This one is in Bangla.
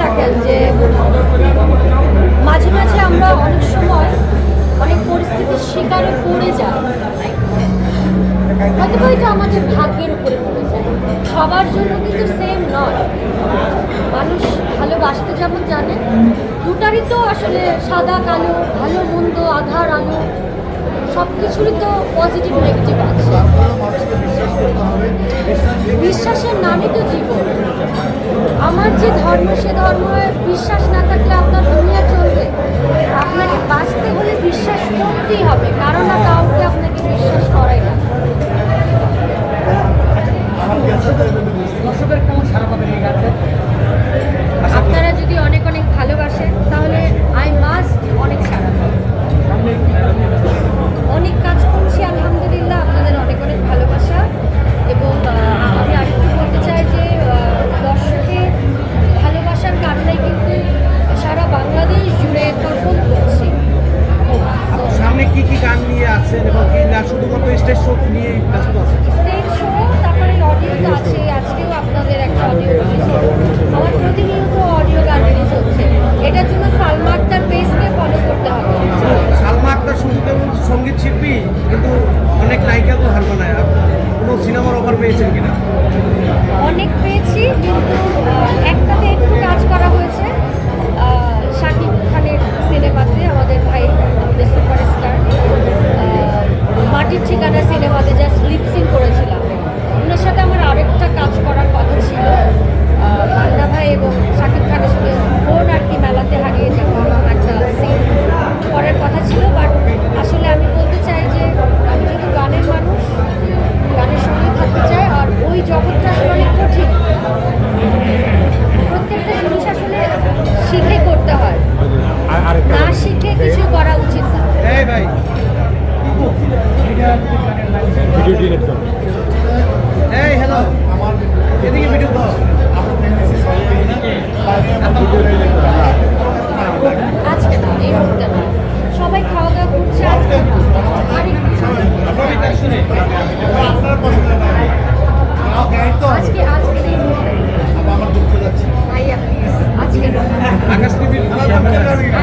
দেখেন যে মাঝে মাঝে আমরা অনেক সময় অনেক পরিস্থিতির শিকারে পড়ে যাই। হয়তো এটা আমাদের ভাগ্যের উপরে পড়ে যায়। সবার জন্য কিন্তু সেম নয়। মানুষ ভালোবাসতে যেমন জানে, দুটারই তো আসলে সাদা কালো, ভালো, মন্দ, আধার, আলো সব কিছুরই তো পজিটিভ নেগেটিভ আছে। বিশ্বাসের নামই তো জীবন। আমার যে ধর্ম, সে ধর্মে বিশ্বাস না থাকলে আপনার দুনিয়া চলবে। আপনাকে বাঁচতে হলে বিশ্বাস করতেই হবে, কারণ না কাউকে আপনাকে বিশ্বাস করাই না। দর্শকের কেমন সারা পাবেন এই কি কি গান নিয়ে আছেন এবং কি না শুধুমাত্র স্টেজ শো নিয়ে ব্যস্ত আছেন? স্টেজ শো তারপরে অডিও তো আছে আজকেও আপনাদের একটা অডিও রিলিজ আমার প্রতিনিয়ত অডিও গান রিলিজ হচ্ছে। এটার জন্য সালমা আক্তার পেজকে ফলো করতে হবে। সালমা শুনতে শুধু সংগীত শিল্পী কিন্তু অনেক নায়িকা তো হার বানায় কোনো সিনেমার অফার পেয়েছেন কিনা? মাটির ঠিকানা সিনেমাতে জাস্ট লিপসিং করেছিলাম। ওনার সাথে আমার আরেকটা কাজ করার কথা ছিল। Obrigado.